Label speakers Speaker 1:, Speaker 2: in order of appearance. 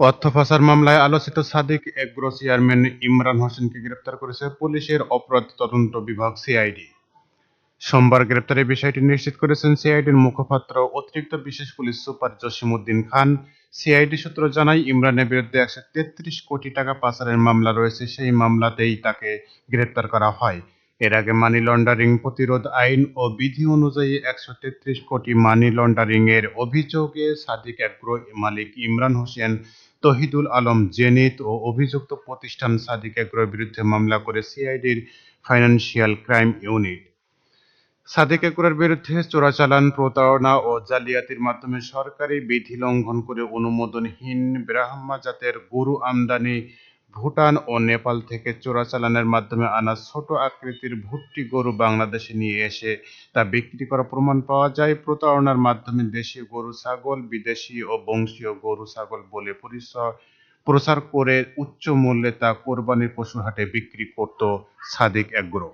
Speaker 1: অর্থ পাচার মামলায় আলোচিত সাদিক এগ্রো চেয়ারম্যান ইমরান হোসেনকে গ্রেপ্তার করেছে পুলিশের অপরাধ তদন্ত বিভাগ সিআইডি। সোমবার গ্রেপ্তারের বিষয়টি নিশ্চিত করেছেন সিআইডির মুখপাত্র অতিরিক্ত বিশেষ police super Jasimuddin Khan. CID সূত্র জানায়, ইমরানের বিরুদ্ধে একশো তেত্রিশ কোটি টাকা পাচারের মামলা রয়েছে। সেই মামলাতেই তাকে গ্রেপ্তার করা হয়। এর আগে মানি লন্ডারিং প্রতিরোধ আইন ও বিধি অনুযায়ী একশো তেত্রিশ কোটি মানি লন্ডারিং এর অভিযোগে সাদিক এগ্রো মালিক ইমরান হোসেন, তহিদুল আলম, জেনিত ও অভিযুক্ত প্রতিষ্ঠান সাদিক এগ্রোর বিরুদ্ধে মামলা করে সিআইডির ফাইন্যান্সিয়াল ক্রাইম ইউনিট সাদেক একুরের বিরুদ্ধে চোরাচালান, প্রতারণা ও জালিয়াতির মাধ্যমে সরকারি বিধি লঙ্ঘন করে অনুমোদনহীন ব্রাহ্মা জাতের গরু আমদানি ভুটান ও নেপাল থেকে চোরাচালানের মাধ্যমে আনা ছোট আকৃতির ভুট্টি গরু বাংলাদেশে নিয়ে এসে তা বিক্রি করা প্রমাণ পাওয়া যায়। প্রতারণার মাধ্যমে দেশীয় গরু ছাগল, বিদেশি ও বংশীয় গরু ছাগল বলে পরিচয় প্রচার করে উচ্চ মূল্যে তা কোরবানির পশুর হাটে বিক্রি করত সাদিক এগ্রো।